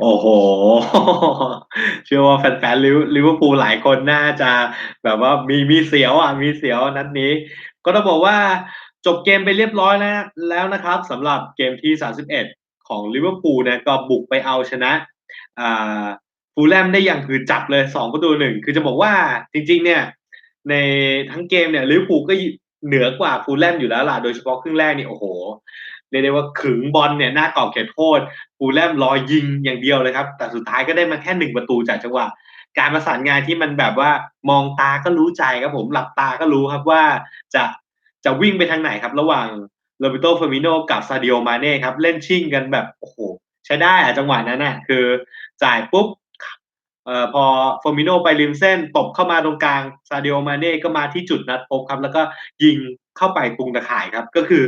โอ้โฮเชื่อว่าแฟนๆลิเวอร์พูลหลายคนน่าจะแบบว่ามีมีเสียวอะมีเสียวนัดนี้ ก็ต้องบอกว่าจบเกมไปเรียบร้อยนะแล้วนะครับสำหรับเกมที่ 31 ของลิเวอร์พูลเนี่ยก็บุกไปเอาชนะอ่า Fulham ได้อย่างหืดจับเลย2-1คือจะบอกว่าจริง ๆ เนี่ยในทั้งเกมเนี่ยลิเวอร์พูลก็เหนือกว่า Fulham อยู่แล้วล่ะโดยเฉพาะครึ่งแรกนี่โอ้โฮ เรียกได้ว่าขึงบอลเนี่ยหน้ากรอบเขตโทษ Fulham รอยิงอย่างเดียวเลยครับ แต่สุดท้ายก็ได้มาแค่1ประตูจากจังหวะการประสานงานที่มันแบบว่ามองตาก็รู้ใจครับผมหลับตาก็รู้ครับว่าจะจะวิ่งไปทางไหนครับ ระหว่าง Roberto Firmino กับ Sadio Mane ครับ เล่นชิ่งกันแบบโอ้โฮใช้ได้อะจังหวะนั้นน่ะคือจ่ายปุ๊บเอ่อพอ Firmino ไปริมเส้นตบเข้ามาตรงกลาง Sadio Mane ก็มาที่จุดนัดพบครับ แล้วก็ยิง เข้าไปตรงตะข่ายครับ ก็คือ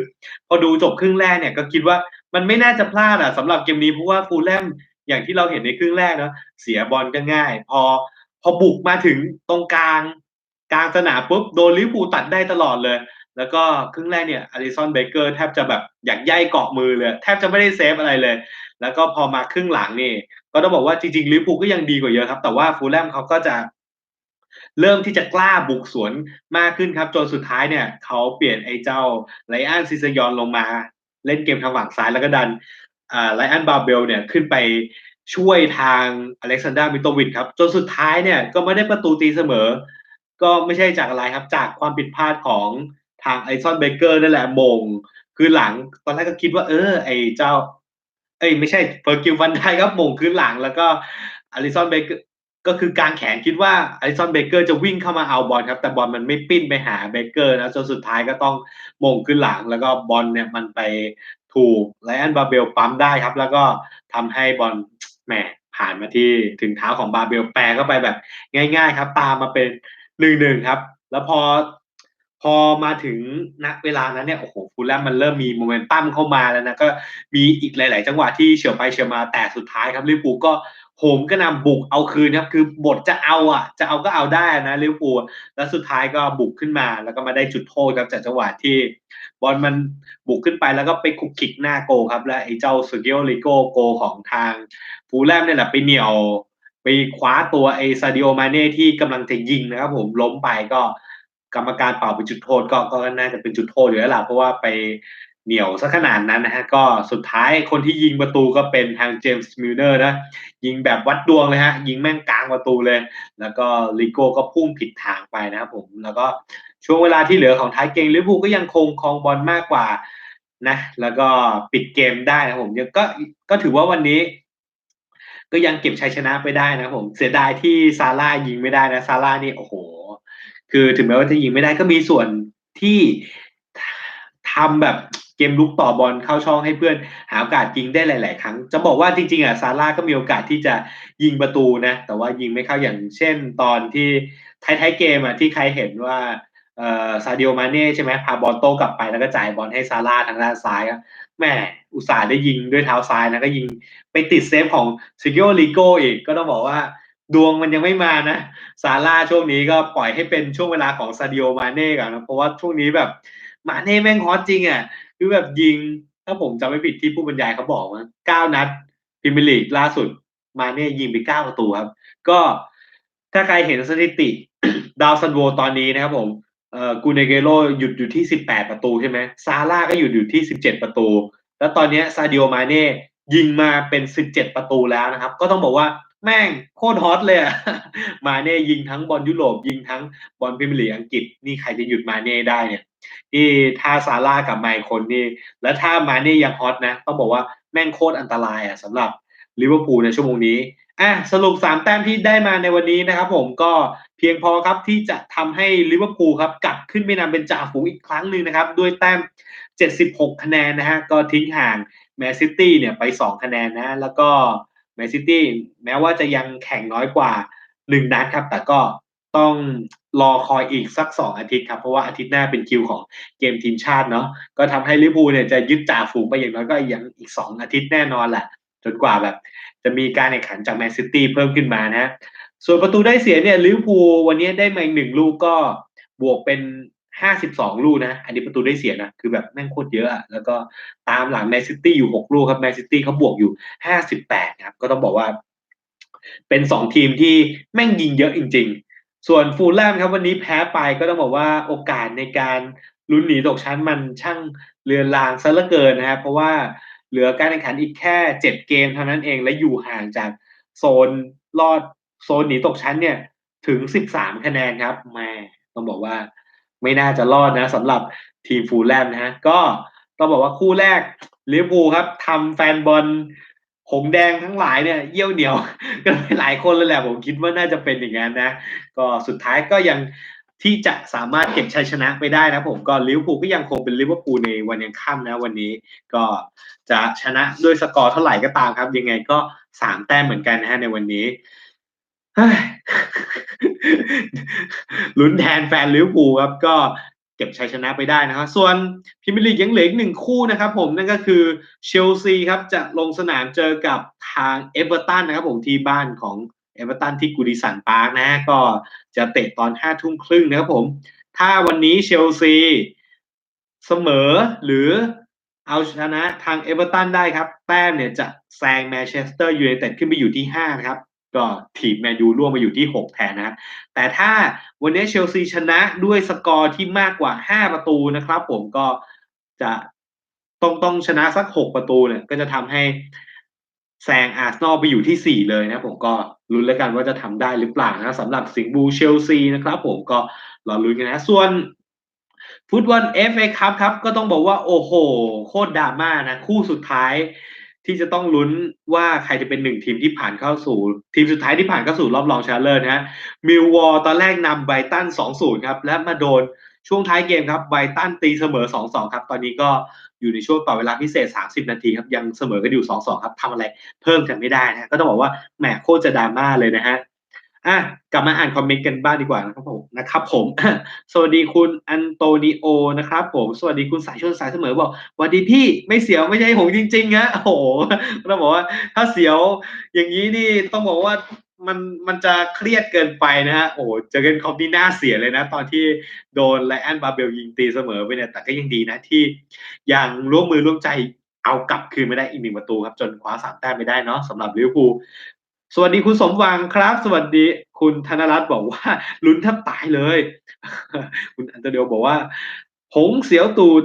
พอดูจบครึ่งแรกเนี่ยก็คิดว่ามันไม่น่าจะพลาดอะสำหรับเกมนี้เพราะว่า Fulham อย่างที่เราเห็นในครึ่งแรกเนาะเสียบอลก็ง่าย พอพอบุกมาถึงตรงกลาง กลางสนามปุ๊บโดนลิเวอร์พูตัดได้ตลอดเลย แล้วก็ครึ่งแรกเนี่ย Alisson Becker แทบจะแบบอยากไหย้เกาะมือเลย แทบจะไม่ได้เซฟอะไรเลย แล้วก็พอมาครึ่งหลังนี่ก็ต้องบอกว่าจริงๆลิเวอร์พูก็ยังดีกว่าเยอะครับ แต่ว่า Fulham เขาก็จะ เริ่มที่จะกล้าบุกสวนมากขึ้นครับ จนสุดท้ายเนี่ย เขาเปลี่ยนไอ้เจ้า Ryan Sessegnon ลงมา เล่นเกมทางฝั่งซ้ายแล้วก็ดันอ่า Ryan Babel เนี่ยขึ้นไปช่วยทาง Alexander Mitrovic ครับ จนสุดท้ายเนี่ยก็ไมาได้ประตูตีเสมอ ก็ไม่ใช่จากอะไรครับ จากความผิดพลาดของทาง Alisson Becker นั่นแหละมง คืนหลังตอนแรกก็คิดว่าเออ ไอ้เจ้า เอ๊ยไม่ใช่ Virgil van Dijk ครับมงคืนหลังแล้วก็ Alisson Becker ก็ ก็คือกางแขนคิดว่า Alisson Becker จะวิ่งเข้ามาเอาบอลครับ แต่บอลมันไม่ปิ้นไปหา Becker นะจนสุดท้ายก็ต้องมงคืนหลัง แล้วก็บอลเนี่ยมันไปถูก Ryan Babel ปั๊มได้ครับ แล้วก็ทำให้บอลแหมผ่านมาที่ถึงเท้าของ Babel แปรเข้าไปแบบง่าย ๆ ครับ ตามมาเป็น1-1ครับ แล้วพอพอมาถึงณเวลานั้นเนี่ยโอ้โฮ Fulham มันเริ่มมี Momentum เข้ามาแล้วนะก็มีอีกหลาย ๆ จังหวะที่เฉียวไปเฉียวมาแต่สุดท้ายครับลิเวอร์พูลก็ โหมกระนำบุกเอาคืนครับ คือบทจะเอาอะ จะเอาก็เอาได้อะนะลิเวอร์พูลแล้วสุดท้ายก็บุกขึ้นมา แล้วก็มาได้จุดโทษครับจากจังหวะที่บอลมันบุกขึ้นไปแล้วก็ไปขลุกขลิกหน้าโกครับ แล้วไอ้เจ้า Sergio Rico โกของทาง Fulham เนี่ยแหละไปเหนี่ยว ไปคว้าตัวไอ้ Sadio Mane ที่กำลังจะยิงนะครับผมล้มไปก็กรรมการเป่าเป็นจุดโทษก็ก็น่าจะเป็นจุดโทษอยู่แล้วล่ะเพราะว่าไป เหนียวสียขนาดนั้นนะครับก็สุดท้ายคนที่ยิงประตูก็เป็นทาง James Milner นะยิงแบบวัดดวงเลยครับยิงแม่งกลางประตูเลย แล้วก็ Rico ก็พุ่งผิดทางไปนะครับผมแล้วก็ช่วงเวลาที่เหลือของท้ายเกมลิเวอร์พูลก็ยังคงครองบอลมากกว่านะ แล้วก็ปิดเกมได้นะผมยังก็ก็ถือว่าวันนี้ ก็ยังเก็บชัยชนะไปได้นะผมเสียดายที่ Salah ยิงไม่ได้นะ Salah นี่โอ้โฮคือถึงแม้ว่าจะยิงไม่ได้ก็มีส่วนที่ททำแบบ เกมรุกต่อบอลเข้าช่องให้เพื่อนหาโอกาสยิงได้หลาย ๆ ครั้ง จะบอกว่าจริง ๆ อะ Salah ก็มีโอกาสที่จะยิงประตูนะ แต่ว่ายิงไม่เข้าอย่างเช่นตอนที่ท้ายๆเกมอะที่ใครเห็นว่าเอ่อ Sadio Mane ใช่ไหมพาบอลโต้กลับไปแล้วก็จ่ายบอลให้ Salah ทางด้านซ้ายแหมอุตส่าห์ได้ยิงด้วยเท้าซ้ายนะก็ยิงไปติดเซฟของ Sergio Rico อีกก็ต้องบอกว่าดวงมันยังไม่มานะ Salah ช่วงนี้ก็ปล่อยให้เป็นช่วงเวลาของ Sadio Mane ก่อนนะเพราะว่าช่วงนี้แบบ Mane แม่งฮอตจริงอะ คือแบบยิง ถ้าผมจำไม่ผิดที่ผู้บรรยายเขาบอกมั้ง9นัดพรีเมียร์ลีกล่าสุด Mane ยิงไป9ประตูครับ ก็ถ้าใครเห็นสถิติ ดาวซันโวตอนนี้นะครับผมเอ่อ Gunagüero หยุดอยู่ที่18ประตูใช่ไหม Salah ก็หยุดอยู่ที่17ประตู แล้วตอนนี้ย Sadio Mane ยิงมาเป็น17ประตูแล้วนะครับ ก็ต้องบอกว่า แม่งโคตรฮอตเลยอะ Mane ยิงทั้งบอลยุโรปยิงทั้งบอลพรีเมียร์ลีกอังกฤษนี่ใครจะหยุด Mane ได้เนี่ยนี่ถ้า Salah กลับมาอีกคนนี่แล้วถ้า Mane ยังฮอตนะต้องบอกว่าแม่งโคตรอันตรายอะสำหรับลิเวอร์พูลในชั่วโมงนี้อาสรุป 3 แต้มที่ได้มาในวันนี้นะครับผมก็เพียงพอครับที่จะทำให้ลิเวอร์พูลครับกลับขึ้นไปนำเป็นจ่าฝูงอีกครั้งหนึ่งนะครับ ด้วยแต้ม 76 คะแนนนะครับก็ทิ้งห่างแมนซิตี้เนี่ยไป 2 คะแนนนะแล้วก็ นซิตี้แม้ว่าจะยังแข่งน้อยกว่า 1 นัดครับ แต่ก็ต้องรอคอยอีกสัก 2 อาทิตย์ครับ เพราะว่าอาทิตย์หน้าเป็นคิวของเกมทีมชาติเนาะก็ทำให้ลิเวอร์พูลเนี่ยจะยึดจ่าฝูงไปอย่างน้อยก็ยังอีก 2 อาทิตย์แน่นอนแหละจนกว่าแบบ จะมีการแข่งขันจากแมนซิตี้เพิ่มขึ้นมานะ ส่วนประตูได้เสียเนี่ยลิเวอร์พูลวันนี้ได้มาอีก1ลูกก็บวกเป็น 52ลูกนะ อันนี้ประตูได้เสียนะ คือแบบแม่งโคตรเยอะอะ แล้วก็ตามหลังแมนซิตี้อยู่6ลูกครับแมนซิตี้เขาบวกอยู่58ครับ ก็ต้องบอกว่า เป็นสองทีมที่แม่งยิงเยอะจริง ๆ ส่วนฟูลแลมครับวันนี้แพ้ไปก็ต้องบอกว่าโอกาสในการลุ้นหนีตกชั้นมันช่างเลือนลางซะเหลือเกินนะครับเพราะว่าเหลือการแข่งขันอีกแค่7เกมเท่านั้นเองและอยู่ห่างจากโซนรอดโซนหนีตกชั้นเนี่ยถึง13คะแนนครับแม่ต้องบอกว่า ไม่น่าจะรอดนะสำหรับทีมฟูลแลมนะฮะก็ต้องบอกว่าคู่แรกลิเวอร์พูลครับทำแฟนบอลหงแดงทั้งหลายเนี่ยเยี่ยวเหนียวกันไปหลายคนเลยแหละผมคิดว่าน่าจะเป็นอย่างนั้นนะ ก็สุดท้ายก็ยังที่จะสามารถเก็บชัยชนะไปได้นะผมก็ลิเวอร์พูลก็ยังคงเป็นลิเวอร์พูลในวันยังค่ำนะวันนี้ก็จะชนะด้วยสกอร์เท่าไหร่ก็ตามครับ ยังไงก็สามแต้มเหมือนกันนะฮะในวันนี้ ลุ้นแทนแฟนลิเวอร์พูลครับ ก็เก็บชัยชนะไปได้นะครับ ส่วนพิมพ์ลีกยังเหลืออีกหนึ่งคู่นะครับผมนั่นก็คือเชลซีครับจะลงสนามเจอกับทางเอเวอร์ตันนะครับผมที่บ้านของเอเวอร์ตันที่กูดิสันปาร์กนะฮะก็จะเตะตอนห้าทุ่มครึ่งนะครับผม ถ้าวันนี้เชลซีเสมอหรือเอาชนะทางเอเวอร์ตันได้ครับ แต้มเนี่ยจะแซงแมนเชสเตอร์ยูไนเต็ดขึ้นไปอยู่ที่ห้านะครับ ก็ทีมแมนยูร่วงมาอยู่ที่ 6 แทนนะครับแต่ถ้าวันนี้เชลซีชนะด้วยสกอร์ที่มากกว่า 5 ประตูนะครับผมก็จะต้องต้องชนะสัก 6 ประตูเนี่ยก็จะทำให้แซงอาร์เซนอลไปอยู่ที่ 4 เลยนะผมก็ลุ้นแล้วกันว่าจะทำได้หรือเปล่านะสำหรับสิงห์บูเชลซีนะครับผมก็รอลุ้นกันนะส่วนฟุตบอลเอฟเอคัพครับ ก็ต้องบอกว่าโอ้โห โคตรดราม่านะ คู่สุดท้าย ที่จะต้องลุ้นว่าใครจะเป็นหนึ่งทีมที่ผ่านเข้าสู่ ทีมสุดท้ายที่ผ่านเข้าสู่รอบรองชนะเลิศนะฮะมิลวอลตอนแรกนำไบตัน2-0ครับ และมาโดนช่วงท้ายเกมครับไบตันตีเสมอ2-2ครับ ตอนนี้ก็อยู่ในช่วงต่อเวลาพิเศษ 30 นาทีครับ ยังเสมอกันอยู่2-2ครับทำอะไรเพิ่มกันไม่ได้นะก็ต้องบอกว่าแหมโคตรจะดราม่าเลยนะฮะ อะกลับมาอ่านคอมเมนต์กันบ้างดีกว่านะครับผมนะครับผม สวัสดีคุณอันโตนิโอนะครับผม สวัสดีคุณสายชนสายเสมอบอกวัสดีพี่ไม่เสียวไม่ใช่หงจริงๆนะโอ้โหต้องบอกว่าถ้าเสียวอย่างนี้นี่ต้องบอกว่ามันมันจะเครียดเกินไปนะฮะโอ้เจอกันคอมที่น่าเสียเลยนะ ตอนที่โดนไลแอนบาเบลยิงตีเสมอไปเนี่ยแต่ก็ยังดีนะที่ยังร่วมมือร่วมใจเอากลับคืนไม่ได้อีกหนึ่งประตูครับ จนคว้าสามแต้มไม่ได้เนาะสำหรับลิเวอร์พูล สวัสดีคุณสมหวังครับ สวัสดีคุณธนรัตน์บอกว่าลุ้นแทบตายเลย คุณอันเตเดียวบอกว่าหงเสียวตูด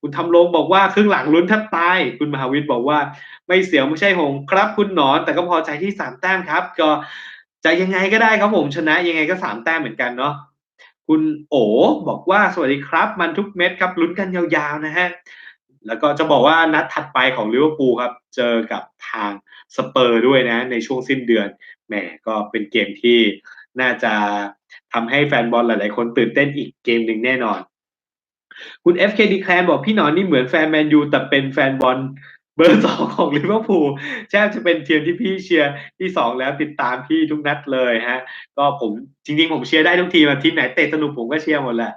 คุณทำลงบอกว่าครึ่งหลังลุ้นแทบตาย คุณมหาวิทย์บอกว่า ไม่เสียวไม่ใช่หงครับ คุณหนอน แต่ก็พอใจที่สามแต้มครับ ก็จะยังไงก็ได้ครับผมชนะยังไงก็สามแต้มเหมือนกันเนาะคุณโอบอกว่าสวัสดีครับ มันทุกเม็ดครับลุ้นกันยาวๆนะฮะ แล้วก็จะบอกว่านัดถัดไปของลิเวอร์พูลครับ เจอกับทางสเปอร์ด้วยนะ ในช่วงสิ้นเดือนแหมก็เป็นเกมที่น่าจะทำให้แฟนบอลหลาย ๆ คนตื่นเต้นอีกเกมหนึ่งแน่นอน คุณ FKD แคลนบอกพี่หนอนนี่เหมือนแฟนแมนยูแต่เป็นแฟนบอลเบอร์สองของลิเวอร์พูลแทบจะเป็นเทีมที่พี่เชียร์ที่สองแล้วติดตามพี่ทุกนัดเลยฮะ ก็ผมจริง ๆ ผมเชียร์ได้ทุกทีมทีมไหนเตะสนุกผมก็เชียร์หมดแหละ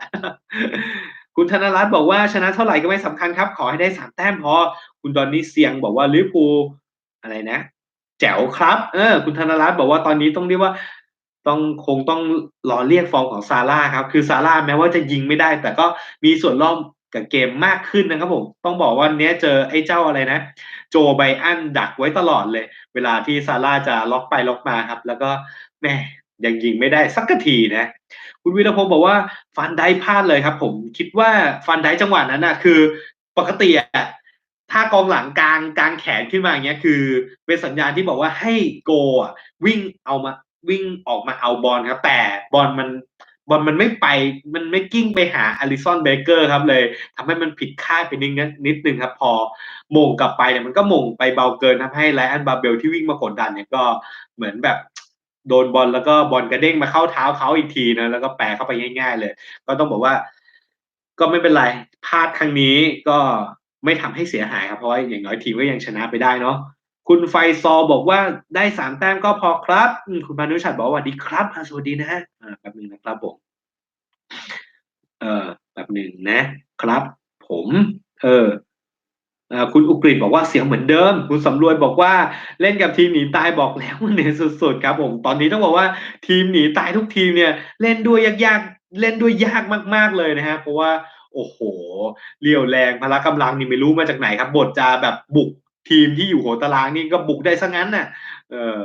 คุณธนรัตน์บอกว่าชนะเท่าไหร่ก็ไม่สำคัญครับ ขอให้ได้สามแต้มพอ คุณดอนนี่เสียงบอกว่าลิเวอร์พูอะไรนะ แจ๋วครับ เออ คุณธนรัตน์บอกว่าตอนนี้ต้องเรียกว่า ต้องคงต้องรอเรียกฟอร์มของซาร่าครับ คือซาร่าแม้ว่าจะยิงไม่ได้ แต่ก็มีส่วนร่วมกับเกมมากขึ้นนะครับผม ต้องบอกว่าเนี้ยเจอไอ้เจ้าอะไรนะ โจไบอันดักไว้ตลอดเลย เวลาที่ซาร่าจะล็อกไปล็อกมาครับ แล้วก็แม่ ยังยิงไม่ได้สักทีนะ คุณวีรพงศ์บอกว่าฟันได้พลาดเลยครับ ผมคิดว่าฟันได้จังหวะนั้นนะคือ ปกติอะถ้ากองหลังกลางกลางแขนขึ้นมาอย่างเงี้ยคือ เป็นสัญญาณที่บอกว่าให้โกะวิ่งเอามาวิ่งออกมาเอาบอลครับ แต่บอลมันบอลมันไม่ไปมันไม่กิ้งไปหาอลิซอนเบเกอร์ครับเลยทำให้มันผิดคาดไปนิดนิดนึงครับ พอมงกลับไปเนี่ยมันก็มงไปเบาเกินทำให้ไลอันบาเบลที่วิ่งมากดดันเนี่ยก็เหมือนแบบ โดนบอลแล้วก็บอลกระเด้งมาเข้าเท้าเขาอีกทีนะแล้วก็แปะเข้าไปง่าย ๆ เลย ก็ต้องบอกว่า ก็ไม่เป็นไรพลาดครั้งนี้ก็ไม่ทำให้เสียหายครับเพราะว่าอย่างน้อยทีมก็ยังชนะไปได้เนาะคุณไฟซอบอกว่าได้สามแต้มก็พอครับ คุณพานุชัดบอกว่าดีครับสวัสดีนะฮะแป๊บหนึ่งนะครับผมเออแบบหนึ่งนะครับ ผม เออ คุณอุกฤษบอกว่าเสียงเหมือนเดิม คุณสำรวยบอกว่าเล่นกับทีมหนีตายบอกแล้วมันเหนื่อยสุดๆครับผมตอนนี้ต้องบอกว่าทีมหนีตายทุกทีมเนี่ย เล่นด้วยยากเล่นด้วยยากมากๆเลยนะครับเพราะว่าโอ้โฮเรี่ยวแรงพละกำลังนี่ไม่รู้มาจากไหนครับ บทจะแบบบุกทีมที่อยู่หัวตารางนี่ก็บุกได้เสียงั้นน่ะ เออ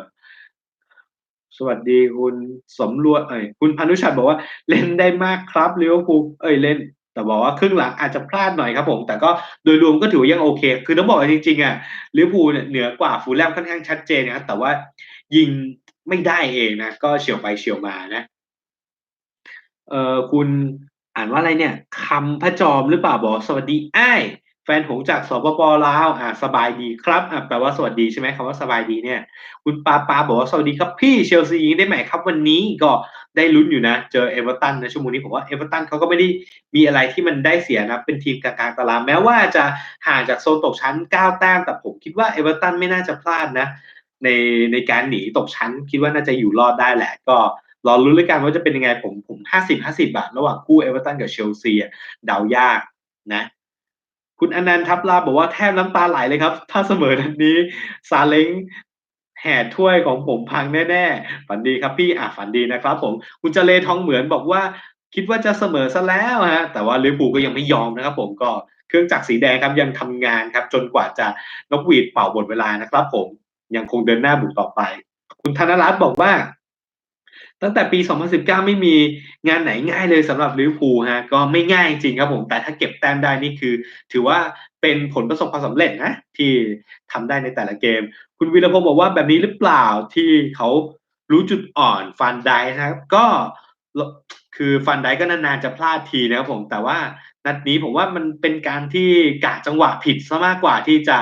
สวัสดีคุณสำรวยเอ๊ยคุณพานุชัดบอกว่า"เล่นได้มากครับลิเวอร์พูล"เอ๊ยเล่น แต่บอกว่าครึ่งหลังอาจจะพลาดหน่อยครับผม แต่ก็โดยรวมก็ถือว่ายังโอเค คือต้องบอกว่าจริงๆอะลิเวอร์พูลเนี่ยเหนือกว่าฟูลแลมค่อนข้างชัดเจนนะแต่ว่ายิงไม่ได้เองนะก็เฉียวไปเฉียวมานะ เออคุณอ่านว่าอะไรเนี่ยคำพระจอมหรือเปล่า?บอก"สวัสดีไอ้ แฟนหงจากสปป.ลาวอ่าสบายดีครับ"อ่าแปลว่าสวัสดีใช่ไหม?คำว่าสบายดีเนี่ย คุณปาปาบอกว่า"สวัสดีครับพี่เชลซียิงได้ไหมครับวันนี้?"ก็ได้ลุ้นอยู่นะ เจอ Everton นะชั่วโมงนี้ผมว่า Everton เขาก็ไม่ได้มีอะไรที่มันได้เสียนะ เป็นทีมกลางๆตารางแม้ว่าจะห่างจากโซนตกชั้น 9 แต้มแต่ผมคิดว่า Everton ไม่น่าจะพลาดนะ ในในการหนีตกชั้น คิดว่าน่าจะอยู่รอดได้แหละก็รอลุ้นแล้วกันว่าจะเป็นยังไงผมผม50-50อะระหว่างคู่ Everton กับเชลซีเดายากนะ คุณอนันต์ทับลาบอกว่า"แทบน้ำตาไหลเลยครับ ถ้าเสมอนัดนี้ซาเล้งแห่ถ้วยของผมพังแน่ๆ"ฝันดีครับพี่อาฝันดีนะครับผมคุณเจเลทองเหมือนบอกว่า"คิดว่าจะเสมอเสียแล้วครับ"แต่ว่าลิเวอร์พูลก็ยังไม่ยอมนะครับ ผมก็เครื่องจักรสีแดงครับยังทำงานครับ จนกว่าจะนกหวีดเป่าหมดเวลานะครับ ผมยังคงเดินหน้าบุกต่อไป คุณธนรัตน์บอกว่า" ตั้งแต่ปี 2019 ไม่มีงานไหนง่ายเลยสำหรับลิเวอร์พูลครับ"ก็ไม่ง่ายจริงครับผม แต่ถ้าเก็บแต้มได้นี่คือ ถือว่าเป็นผลประสบความสำเร็จนะ ที่ทำได้ในแต่ละเกม คุณวีรพงษ์บอกว่า"แบบนี้หรือเปล่าที่เขารู้จุดอ่อน Van Dijk นะครับ"ก็คือ Van Dijk ก็นานๆจะพลาดทีนะครับผมแต่ว่านัดนี้ผมว่ามันเป็นการที่กะจังหวะผิดเสียมากกว่าที่จะ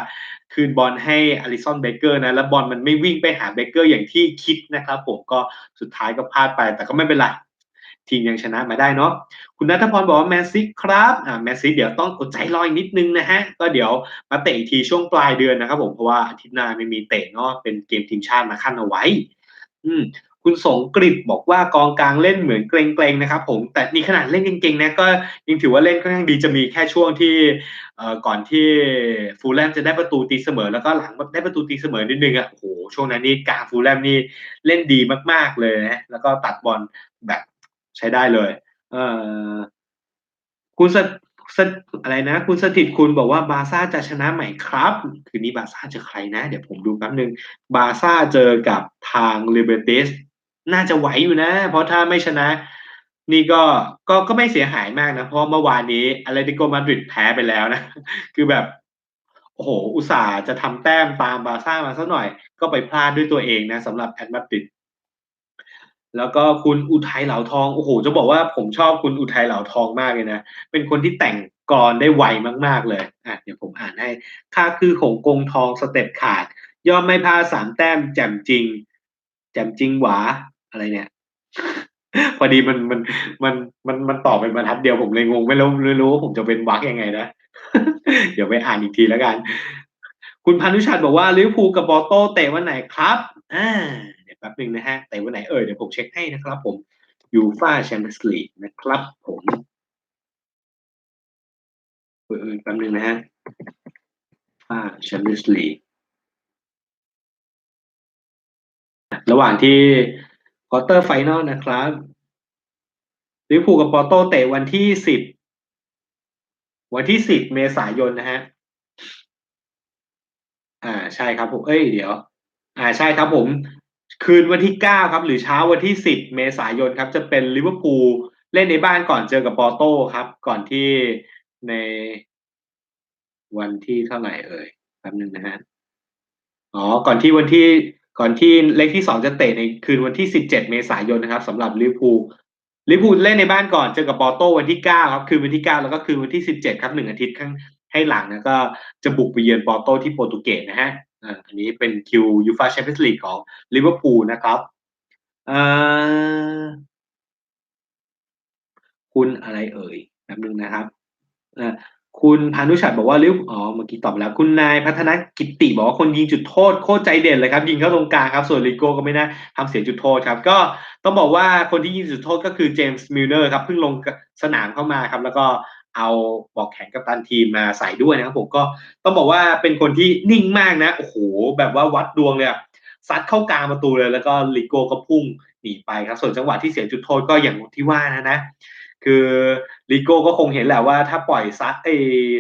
คืนบอลให้อลิซอนเบเกอร์นะ แล้วบอลมันไม่วิ่งไปหาเบเกอร์อย่างที่คิดนะครับ ผมก็สุดท้ายก็พลาดไป แต่ก็ไม่เป็นไร ทีมยังชนะมาได้เนาะคุณนัทพรบอกว่า"แมนซิครับ"อ่าแมนซิเดี๋ยวต้องอดใจรออีกนิดนึงนะฮะ ก็เดี๋ยวมาเตะอีกทีช่วงปลายเดือนนะครับผมเพราะว่าอาทิตย์หน้าไม่มีเตะเนาะเป็นเกมทีมชาติมาขั้นเอาไว้ อืม คุณสงกฤษบอกว่า"กองกลางเล่นเหมือนเกรงๆนะครับผม"แต่นี่ขนาดเล่นเกร็งๆนะก็ยังถือว่าเล่นค่อนข้างดีจะมีแค่ช่วงที่ก่อนที่ Fulham จะได้ประตูตีเสมอ แล้วก็หลังได้ประตูตีเสมอนิดนึงอะโอ้โฮช่วงนั้นนี่กาง Fulham นี่เล่นดีมากๆเลยนะแล้วก็ตัดบอลแบบใช้ได้เลย เออคุณสสอะไรนะ คุณสถิตคุณบอกว่า"บาซ่าจะชนะไหมครับ?"คืนนี้บาซ่าเจอใครนะ เดี๋ยวผมดูแป๊บนึง บาซ่าเจอกับทาง Leganes น่าจะไหวอยู่นะ เพราะถ้าไม่ชนะ นี่ก็ก็ก็ไม่เสียหายมากนะ เพราะเมื่อวานนี้ Atletico Madrid แพ้ไปแล้วนะ คือแบบ โอ้โฮอุตส่าห์จะทำแต้มตามบาร์ซ่ามาสักหน่อย ก็ไปพลาดด้วยตัวเองนะสำหรับ At Madrid แล้วก็คุณอุทัยเหลาทองโอ้โฮจะบอกว่าผมชอบคุณอุทัยเหลาทองมากเลยนะ เป็นคนที่แต่งกลอนได้ไวมากๆเลยอาเดี๋ยวผมอ่านให้"ข้าคือหงกงทองสเต็ปขาด ย่อมไม่พลาด3แต้มแจ่มจริง แจ่มจริงหวา" อะไรเนี่ย พอดีมันมันมันมันมันต่อเป็นบรรทัดเดียวผมเลยงงไม่รู้ไม่รู้ว่าผมจะเว้นวรรคยังไงนะเดี๋ยวไปอ่านอีกทีแล้วกัน คุณพานุชัดบอกว่า"ลิเวอร์พูลกับ Porto เตะวันไหนครับ?"อ่าเดี๋ยวแป๊บหนึ่งนะครับเตะวันไหนเอ่ยเดี๋ยวผมเช็กให้นะครับ ผม UEFA Champions League นะครับ ผมเออแป๊บหนึ่งนะครับอา Champions League ระหว่างที่ ควอเตอร์ไฟนอลนะครับลิเวอร์พูลกับ Porto เตะวันที่10วันที่10เมษายนนะครับอาใช่ครับผม เอ๊ยเดี๋ยว อ่าใช่ครับผม คืนวันที่9ครับ หรือเช้าวันที่10เมษายนครับ จะเป็นลิเวอร์พูลเล่นในบ้านก่อนเจอกับ Porto ครับ ก่อนที่ในวันที่เท่าไหร่เอ่ยแป๊บหนึ่งนะครับอ๋อ ก่อนที่วันที่ ก่อนที่เล็กที่ 2 จะเตะในคืนวันที่ 17 เมษายนนะครับสำหรับลิเวอร์พูลลิเวอร์พูลเล่นในบ้านก่อนเจอกับ Porto วันที่ 9 ครับคืนวันที่ 9 แล้วก็คืนวันที่ 17 ครับ1อาทิตย์ข้างให้หลังแล้วก็จะบุกไปเยือน Porto ที่โปรตุเกสนะครับอาอันนี้เป็นคิว UEFA Champions League ของลิเวอร์พูลนะครับคุณอะไรเอ่ยแป๊บหนึ่งนะครับ คุณพานุชัดบอกว่าลิวอ๋อเมื่อกี้ตอบแล้ว คุณนายพัฒนกิตติบอกว่า"คนยิงจุดโทษโคตรใจเด่นเลยครับ ยิงเข้าตรงกลางครับ ส่วน Rico ก็ไม่น่าทำเสียจุดโทษครับ"ก็ต้องบอกว่าคนที่ยิงจุดโทษก็คือ James Milner ครับเพิ่งลงสนามเข้ามาครับ แล้วก็เอาปลอกแขนกัปตันทีมมาใส่ด้วยนะครับผมก็ต้องบอกว่าเป็นคนที่นิ่งมากนะโอ้โฮแบบว่าวัดดวงเลยซัดเข้ากลางประตูเลย แล้วก็ลิโก้ก็พุ่งหนีไปครับ ส่วนจังหวะที่เสียจุดโทษก็อย่างที่ว่านะนะ คือลิโก้ก็คงเห็นแหละว่าถ้าปล่อยซัดไอ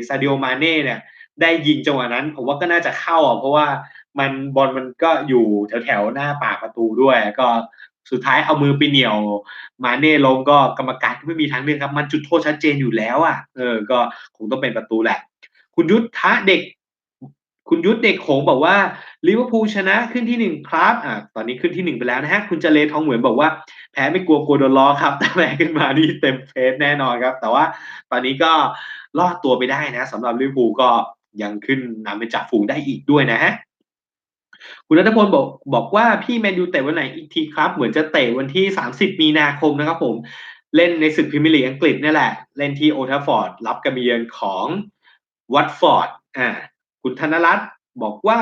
ซาดิโอมาเน่เนี่ย ได้ยิงจังหวะนั้น ผมว่าก็น่าจะเข้าอะเพราะว่ามันบอลมันก็อยู่แถวแถวหน้าปากประตูด้วย ก็สุดท้ายเอามือไปเหนี่ยว มาเน่ลงก็กรรมการไม่มีทางเลือกครับ มันจุดโทษชัดเจนอยู่แล้วอะเออ ก็คงต้องเป็นประตูแหละ คุณยุทธะเด็ก คุณยุทธเด็กโขงบอกว่าลิเวอร์พูลชนะขึ้นที่หนึ่งครับอ่าตอนนี้ขึ้นที่หนึ่งไปแล้วนะฮะ คุณเจเลทองเหมือนบอกว่าแพ้ไม่กลัวกลัวโดนล้อครับ แต่แพ้ขึ้นมานี่เต็มเฟสแน่นอนครับ แต่ว่าตอนนี้ก็รอดตัวไปได้นะสำหรับลิเวอร์พูลก็ยังขึ้นนำเป็นจ่าฝูงได้อีกด้วยนะฮะคุณรัตพลบอกบอกว่าพี่แมนยูเตะวันไหนอีกทีครับ เหมือนจะเตะวันที่ 30 มีนาคมนะครับผมเล่นในศึกพรีเมียร์ลีกอังกฤษนี่แหละ เล่นที่โอทัฟฟอร์ดรับการเยือนของวัตฟอร์ดอ่า คุณธนรัตน์บอกว่า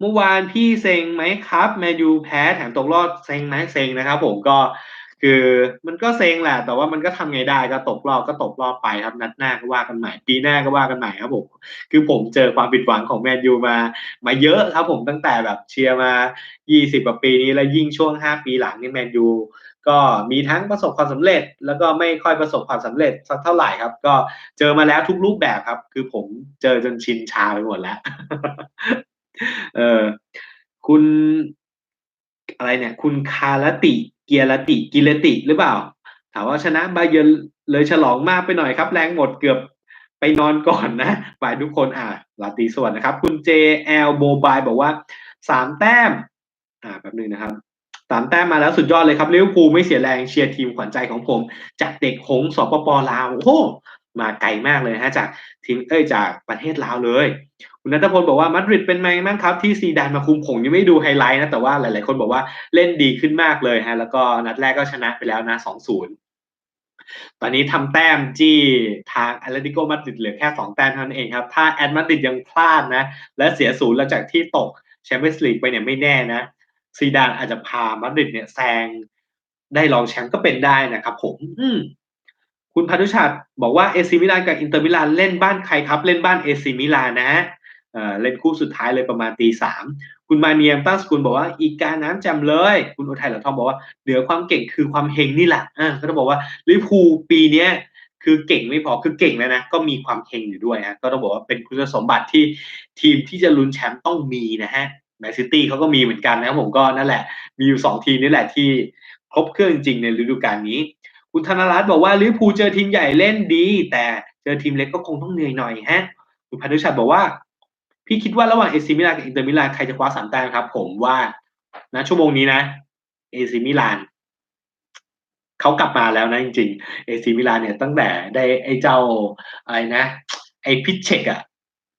เมื่อวานพี่เซ็งไหมครับแมนยูแพ้แถมตกรอบเซ็งไหมเซ็งนะครับ ผมก็คือมันก็เซ็งแหละ แต่ว่ามันก็ทำไงได้ก็ตกรอบก็ตกรอบไปครับนัดหน้าก็ว่ากันใหม่ ปีหน้าก็ว่ากันใหม่ครับผมคือผมเจอความผิดหวังของแมนยูมา มาเยอะครับผมตั้งแต่แบบเชียร์มา 20กว่าปีนี้แล้วยิ่งช่วง 5 ปีหลังนี่แมนยู ก็มีทั้งประสบความสำเร็จ แล้วก็ไม่ค่อยประสบความสำเร็จสักเท่าไหร่ครับ ก็เจอมาแล้วทุกรูปแบบครับ คือผมเจอจนชินชาไปหมดแล้ว เออคุณอะไรเนี่ย คุณคารติเกียรติกิเลติหรือเปล่า ถามว่าชนะบาเยนเลยฉลองมากไปหน่อยครับ แรงหมดเกือบไปนอนก่อนนะฝ่ายทุกคนอ่าลาตีสวัสดีนะครับ คุณ JL Mobile บอกว่าสามแต้ม อ่าแป๊บนึงนะครับ สามแต้มมาแล้วสุดยอดเลยครับลิเวอร์พูลไม่เสียแรงเชียร์ทีมขวัญใจของผม จากเด็กหงสปปลาว โอ้มาไกลมากเลยฮะจากทีมเอ้ยจากประเทศลาวเลย คุณนัทพลบอกว่ามาดริดเป็นไงบ้างครับ ที่ซีดานมาคุมผมยังไม่ดูไฮไลท์นะ แต่ว่าหลาย ๆ คนบอกว่าเล่นดีขึ้นมากเลยฮะ แล้วก็นัดแรกก็ชนะไปแล้วนะสองศูนย์ตอนนี้ทำแต้มจี้ทางแอตเลติโกมาดริดเหลือแค่สองแต้มเท่านั้นเองครับ ถ้าแอตมาดริดยังพลาดนะ และเสียศูนย์หลังจากที่ตกแชมเปี้ยนส์ลีกไปเนี่ยไม่แน่นะ ซีดานอาจจะพามาดริดเนี่ยแซงได้รองแชมป์ก็เป็นได้นะครับผม อืมคุณพันุชาติบอกว่าเอซีมิลานกับอินเตอร์มิลานเล่นบ้านใครครับ เล่นบ้านเอซีมิลานนะฮะเล่นคู่สุดท้ายเลยประมาณตีสามคุณมาเนียมตั้งสกุลบอกว่าอีกาน้ำจำเลย คุณอุทัยเหล่าทองบอกว่าเหนือความเก่งคือความเฮงนี่แหละอ่าก็ต้องบอกว่าลิพูปีเนี้ยคือเก่งไม่พอคือเก่งแล้วนะก็มีความเฮงอยู่ด้วยฮะก็ต้องบอกว่าเป็นคุณสมบัติที่ทีมที่จะลุ้นแชมป์ต้องมีนะฮะ แมนซิตี้เขาก็มีเหมือนกันนะครับผมก็นั่นแหละ มีอยู่สองทีมนี่แหละที่ครบเครื่องจริงในฤดูกาลนี้ คุณธนรัตน์บอกว่าลิเวอร์พูลเจอทีมใหญ่เล่นดี แต่เจอทีมเล็กก็คงต้องเหนื่อยหน่อยฮะคุณพันธุชัดบอกว่า พี่คิดว่าระหว่างเอซิมิลานกับอินเตอร์มิลานใครจะคว้าสามแต้มครับ ผมว่านะชั่วโมงนี้นะเอซิมิลานเขากลับมาแล้วนะจริงๆเอซิมิลานเนี่ยตั้งแต่ได้ไอ้เจ้าอะไรนะ ไอ้พิชเชกอะ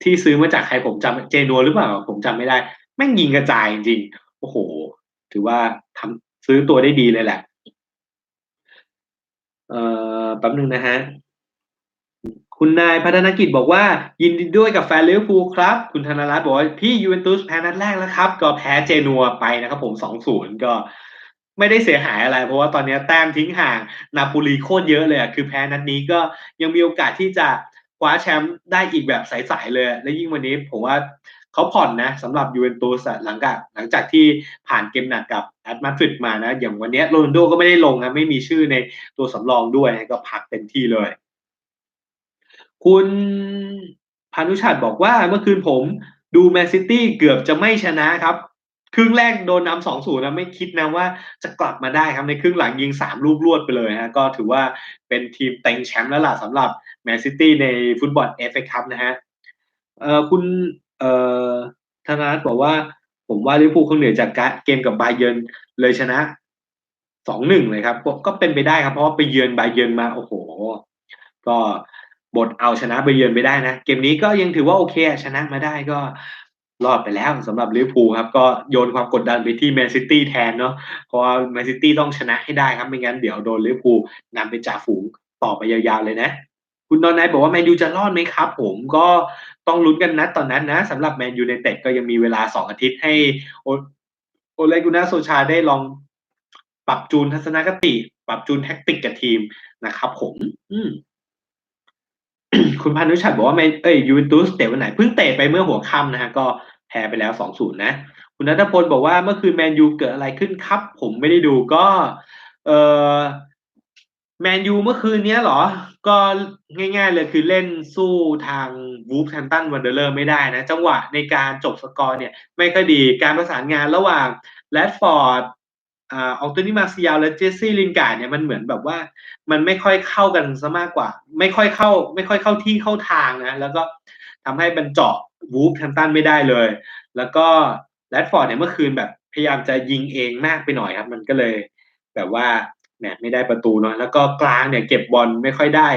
ที่ซื้อมาจากใครผมจำเจนัวหรือเปล่าผมจำไม่ได้ แม่งยิงกระจายจริงๆโอ้โห ถือว่าทำซื้อตัวได้ดีเลยแหละ เอ่อแป๊บนึงนะฮะ คุณนายพัฒนกิจบอกว่า ยินดีด้วยกับแฟนลิเวอร์พูลครับ คุณธนรัตน์บอกว่าพี่ยูเวนตุสแพ้นัดแรกแล้วครับ ก็แพ้เจนัวไปนะครับผมสองศูนย์ก็ไม่ได้เสียหายอะไร เพราะว่าตอนนี้แต้มทิ้งห่าง นาปูลีโคตรเยอะเลยคือแพ้นัดนี้ก็ยังมีโอกาสที่จะคว้าแชมป์ได้อีกแบบใสๆเลย และยิ่งวันนี้ผมว่า เขาผ่อนนะสำหรับยูเวนตุสหลังจากหลังจากที่ผ่านเกมหนักกับแอตมาดริดมานะ อย่างวันนี้โรนโดก็ไม่ได้ลงนะไม่มีชื่อในตัวสำรองด้วยก็พักเต็มที่เลย คุณพานุชาติบอกว่าเมื่อคืนผมดูแมนซิตี้เกือบจะไม่ชนะครับ ครึ่งแรกโดนนำสองศูนย์นะไม่คิดนะว่าจะกลับมาได้ครับในครึ่งหลังยิงสามลูกรวดไปเลยฮะก็ถือว่าเป็นทีมเต็งแชมป์แล้วล่ะสำหรับแมนซิตี้ในฟุตบอลเอฟเอคัพนะฮะคุณ เอ่อธนารัตบอกว่า ผมว่าลิเวอร์พูลเขาเหนือจากเกมกับบาเยิร์นเลยชนะสองหนึ่งเลยครับ ก็เป็นไปได้ครับ เพราะว่าไปเยือนบาเยิร์นมาโอ้โห ก็บทเอาชนะไปเยือนไปได้นะ เกมนี้ก็ยังถือว่าโอเคชนะมาได้ก็รอดไปแล้วสำหรับลิเวอร์พูลครับ ก็โยนความกดดันไปที่แมนซิตี้แทนเนาะเพราะว่าแมนซิตี้ต้องชนะให้ได้ครับ ไม่งั้นเดี๋ยวโดนลิเวอร์พูลนำไปจ่าฝูงต่อไปยาวๆเลยนะ คุณนอนนายบอกว่าแมนยูจะรอดไหมครับ ผมก็ต้องลุ้นกันนะตอนนั้นนะสำหรับแมนยูในเต็ดก็ยังมีเวลาสองอาทิตย์ให้โอเลกุนาโซชาได้ลองปรับจูนทัศนคติ ปรับจูนแท็กติกกับทีมนะครับ ผม อืคุณพันธุชัดบอกว่าไม่เอ้ยยูเวนตุสเตะวันไหนเพิ่งเตะไปเมื่อหัวค่ำนะฮะก็แพ้ไปแล้วสองศูนย์นะ คุณณัฐพลบอกว่า"เมื่อคืนแมนยูเกิดอะไรขึ้นครับ?ผมไม่ได้ดู"ก็ เออ แมนยูเมื่อคืนเนี้ยเหรอ?ก็ง่ายๆเลยคือเล่นสู้ทาง Wolverhampton Wanderers ไม่ได้นะ จังหวะในการจบสกอร์เนี่ย ไม่ค่อยดีการประสานงานระหว่าง Rashford อ่า Anthony Martial และ Jesse Lingard เนี่ยมันเหมือนแบบว่า มันไม่ค่อยเข้ากันเสียมากกว่า ไม่ค่อยเข้า ไม่ค่อยเข้าที่เข้าทางนะ แล้วก็ทำให้มันเจาะ Wolverhampton ไม่ได้เลย แล้วก็ Rashford เนี่ยเมื่อคืนแบบพยายามจะยิงเองมากไปหน่อยครับ มันก็เลยแบบว่า แหมไม่ได้ประตูเนาะแล้วก็กลางเนี่ยเก็บบอลไม่ค่อยได้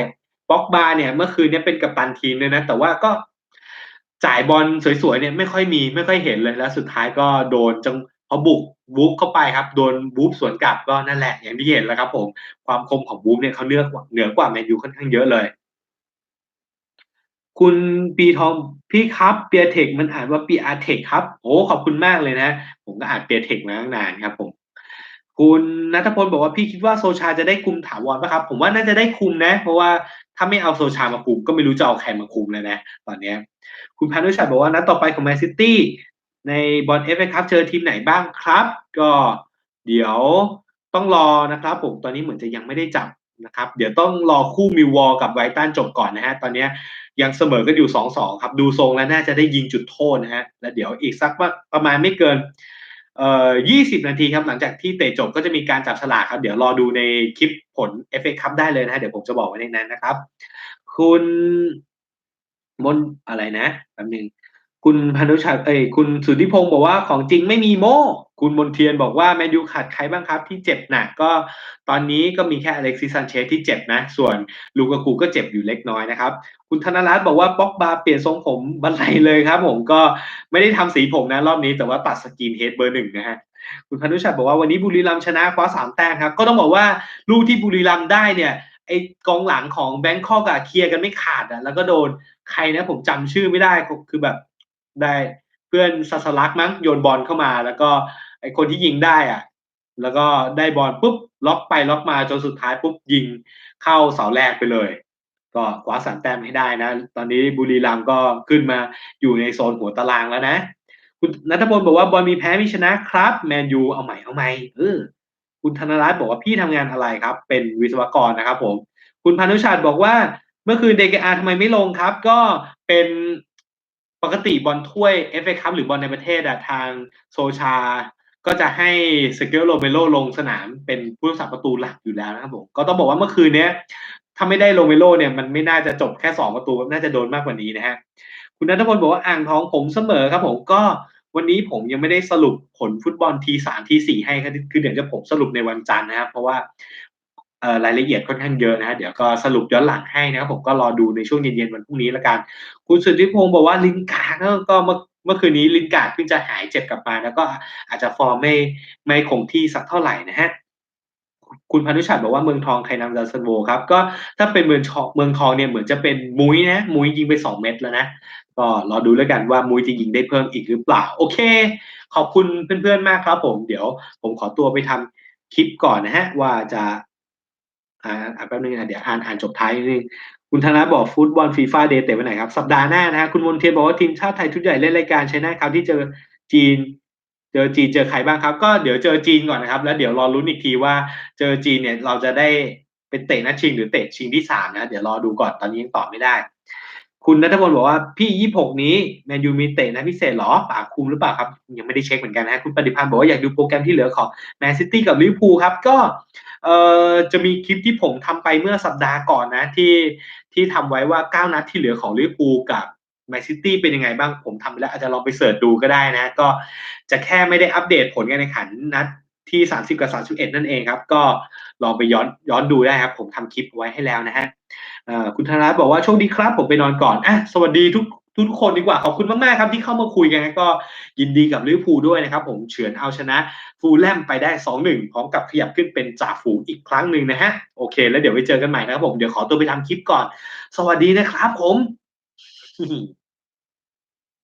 Pogba เนี่ยเมื่อคืนเนี้ยเป็นกัปตันทีมด้วยนะ แต่ว่าก็จ่ายบอลสวยๆเนี่ยไม่ค่อยมีไม่ค่อยเห็นเลยแล้วสุดท้ายก็โดนจังพอบุก Wolves เข้าไปครับ โดน Wolves สวนกลับก็นั่นแหละ อย่างที่เห็นแหละครับ ผม ความคมของ Wolves เนี่ยเขาเนือกว่าเหนือกว่าแมนยูค่อนข้างเยอะเลย คุณปีทอง"พี่ครับ Piatek มันอ่านว่า Piatek คครับ"โอ้ขอบคุณมากเลยนะ ผมก็อ่าน Piatek มาตั้งนานครับ ผม คุณณัฐพลบอกว่า"พี่คิดว่า Solskjaer จะได้คุมถาวรเปล่าครับ?"ผมว่าน่าจะได้คุมนะ เพราะว่าถ้าไม่เอา Solskjaer มาคุมก็ไม่รู้จะเอาใครมาคุมแล้วนะ ตอนนี้คุณพานุชัยบอกว่า"นัดต่อไปของแมนซิตี้ในบอล FA คัปเจอทีมไหนบ้างครับ?"ก็เดี๋ยวต้องรอนะครับ ผมตอนนี้เหมือนจะยังไม่ได้จับนะครับ เดี๋ยวต้องรอคู่ Millwall กับ Brighton จบก่อนนะครับตอนนี้ยังเสมอกันอยู่2-2ครับ ดูทรงแล้วน่าจะได้ยิงจุดโทษนะครับแล้วเดี๋ยวอีกสักประมาณไม่เกิน เอ่อ20 นาทีครับ หลังจากที่เตะจบก็จะมีการจับฉลากครับ เดี๋ยวรอดูในคลิปผล FA คัปได้เลยนะ เดี๋ยวผมจะบอกไว้ในนั้นนะครับ คุณมนอะไรนะแป๊บนึง คุณพนุชัยเอ๊ยคุณสุทธิพงศ์บอกว่า"ของจริงไม่มีโม้"คุณมนเทียนบอกว่า"แมนยูขาดใครบ้างครับที่เจ็บหนัก?"ก็ตอนนี้ก็มีแค่ Alexis Sanchez ที่เจ็บนะ ส่วน Lukaku ก็เจ็บอยู่เล็กน้อยนะครับ คุณธนรัตน์บอกว่า "Pogba เปลี่ยนทรงผมบันไลเลยครับ ผม"ก็ไม่ได้ทำสีผมนะรอบนี้แต่ว่าตัด skinhead เบอร์1นะครับคุณพนุชัยบอกว่า"วันนี้บุรีรัมชนะคว้า3แต้มครับ"ก็ต้องบอกว่าลูกที่บุรีรัมได้เนี่ยไอ้กองหลังของแบงคอกอะเคลียร์กันไม่ขาดอะแล้วก็โดนใครนะผมจำชื่อไม่ได้คือแบบ ได้เพื่อนซาสลักมั้งโยนบอลเข้ามา แล้วก็ไอคนที่ยิงได้อะแล้วก็ได้บอลปุ๊บล็อกไปล็อกมาจนสุดท้ายปุ๊บยิงเข้าเสาแรกไปเลย ก็คว้า3แต้มให้ได้นะ ตอนนี้บุรีรัมย์ก็ขึ้นมาอยู่ในโซนหัวตารางแล้วนะ คุณณัฐพลบอกว่า"บอลมีแพ้มีชนะครับ แมนยู"เอาใหม่ๆเออคุณธนรัตน์บอกว่า"พี่ทำงานอะไรครับ?"เป็นวิศวกรนะครับผม คุณพานุชัยบอกว่า"เมื่อคืน DKR ทำไมไม่ลงครับ?"ก็เป็น ปกติบอลถ้วย FA คัปหรือบอลในประเทศอะทาง Solskjaer ก็จะให้ Sergio Romero ลงสนามเป็นผู้รักษาประตูหลักอยู่แล้วนะครับผมก็ต้องบอกว่าเมื่อคืนเนี้ยถ้าไม่ได้ Romero เนี่ยมันไม่น่าจะจบแค่2ประตูน่าจะโดนมากกว่านี้นะครับคุณณัฐพลบอกว่า"อ่างทองผมเสมอครับผม"ก็วันนี้ผมยังไม่ได้สรุปผลฟุตบอล T3 T4 ให้ครับคือเดี๋ยวจะผมสรุปในวันจันทร์นะครับ เพราะว่า รายละเอียดค่อนข้างเยอะนะครับเดี๋ยวก็สรุปย้อนหลังให้นะครับผมก็รอดูในช่วงเย็นๆวันพรุ่งนี้ล้วกัน คุณสุทธิพงศ์บอกว่า "Lingard ก็ก็เมื่อเมื่อคืนนี้ Lingard เพิ่งจะหายเจ็บกลับมาแล้วก็อาจจะฟอร์มไม่ไม่คงที่สักเท่าไหร่นะครับ"คุณพานุชัยบอกว่า"เมืองทองใครนำ Danzonvo ครับ?"ก็ถ้าเป็นเมืองชอเมืองทองเนี่ยเหมือนจะเป็นมุ้ยนะมุ้ยยิงไป2เม็ดแล้วนะก็รอดูแล้วกันว่ามุ้ยจะยิงได้เพิ่มอีกหรือเปล่า โอเค ขอบคุณเพื่อนๆมากครับผม เดี๋ยวผมขอตัวไปทำคลิปก่อนนะครับว่าจะ อ่าอ่าแป๊บหนึ่งนะเดี๋ยวอ่านอ่านจบท้ายนิดนึงคุณธนรัตน์บอก"ฟุตบอล FIFA Day เตะวันไหนครับ?"สัปดาห์หน้านะครับคุณมนเทียนบอกว่า"ทีมชาติไทยชุดใหญ่เล่นรายการชัยนาคราวที่เจอจีน เจอจีนเจอใครบ้างครับ?"ก็เดี๋ยวเจอจีนก่อนนะครับ แล้วเดี๋ยวรอลุ้นอีกทีว่าเจอจีนเนี่ยเราจะได้ไปเตะนัดชิงหรือเตะชิงที่3นะเดี๋ยวรอดูก่อนตอนนี้ยังตอบไม่ได้ คุณณัฐพลบอกว่า"พี่26นี้แมนยูมีเตะนัดพิเศษหรอ?ป๋าคุมหรือเปล่าครับ?"ยังไม่ได้เช็กเหมือนกันนะค,คุณปฏิพันธ์บอกว่า"อยากดูโปรแกรมที่เหลือของแมนซิตีกับลิเวอร์พูลครับ"ก็ เอ่อจะมีคลิปที่ผมทำไปเมื่อสัปดาห์ก่อนนะที่ที่ทำไว้ว่า 9 นัดที่เหลือของลิเวอร์พูลกับแมนซิตี้เป็นยังไงบ้างผมทำไปแล้วอาจจะลองไปเซิร์ชดูก็ได้นะ ก็จะแค่ไม่ได้อัปเดตผลการแข่งขันนัดที่ 30 กับ 31 นั่นเองครับ ก็ลองไปย้อนย้อนดูได้ครับ ผมทำคลิปไว้ให้แล้วนะครับเอ่อคุณธนรัตน์บอกว่า"โชคดีครับ ผมไปนอนก่อน"อะสวัสดีทุก ทุกคนดีกว่าขอบคุณมากๆครับที่เข้ามาคุยกันก็ยินดีกับลิเวอร์พูลด้วยนะครับ ผมเฉือนเอาชนะฟูลแลมไปได้ 2-1 พร้อมกับขยับขึ้นเป็นจ่าฝูงอีกครั้งหนึ่งนะฮะโอเค แล้วเดี๋ยวไปเจอกันใหม่นะครับผมเดี๋ยวขอตัวไปทำคลิปก่อน สวัสดีนะครับผม